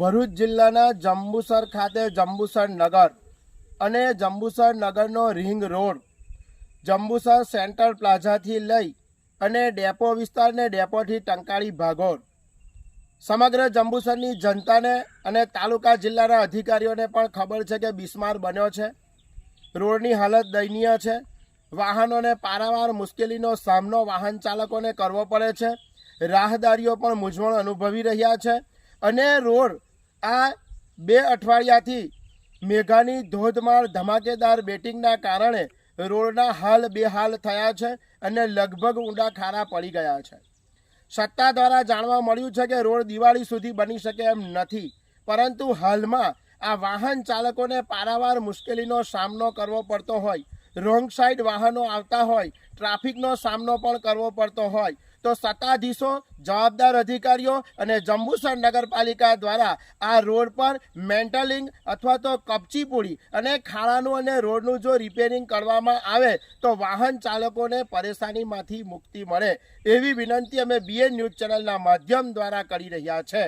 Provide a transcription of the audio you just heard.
ભરૂચ જિલ્લાના જંબુસર ખાતે જંબુસર નગર અને જંબુસર નગરનો રિંગ રોડ જંબુસર સેન્ટ્રલ પ્લાઝાથી લઈ અને ડેપો વિસ્તારને ડેપોથી ટંકાળી ભાગોળ. સમગ્ર જંબુસરની જનતાને અને તાલુકા જિલ્લાના અધિકારીઓને પણ ખબર છે કે બિસ્માર બન્યો છે. રોડની હાલત દયનીય છે. વાહનોને પારાવાર મુશ્કેલીનો સામનો વાહન ચાલકોને કરવો પડે છે. રાહદારીઓ પણ મૂંઝવણ અનુભવી રહ્યા છે અને રોડ આ બે અઠવાડિયાથી મેઘાની ધોધમાર ધમાકેદાર બેટિંગના કારણે રોડના હાલ બેહાલ થયા છે અને લગભગ ઊંડા ખારા પડી ગયા છે. સત્તા દ્વારા જાણવા મળ્યું છે કે રોડ દિવાળી સુધી બની શકે એમ નથી, પરંતુ હાલમાં આ વાહન ચાલકોને પારાવાર મુશ્કેલીનો સામનો કરવો પડતો હોય રોંગ સાઈડ વાહનો આવતા હોય, ટ્રાફિકનો સામનો પણ કરવો પડતો હોય. તો સત્તાધીશો, જવાબદાર અધિકારીઓ અને જંબુસર નગરપાલિકા દ્વારા આ રોડ પર મેન્ટલિંગ અથવા તો કપચીપુડી અને ખાડાનું અને રોડનું જો રિપેરિંગ કરવામાં આવે, તો વાહન ચાલકોને પરેશાનીમાંથી મુક્તિ મળે. એવી વિનંતી અમે બીએન ન્યૂઝ ચેનલના માધ્યમ દ્વારા કરી રહ્યા છે.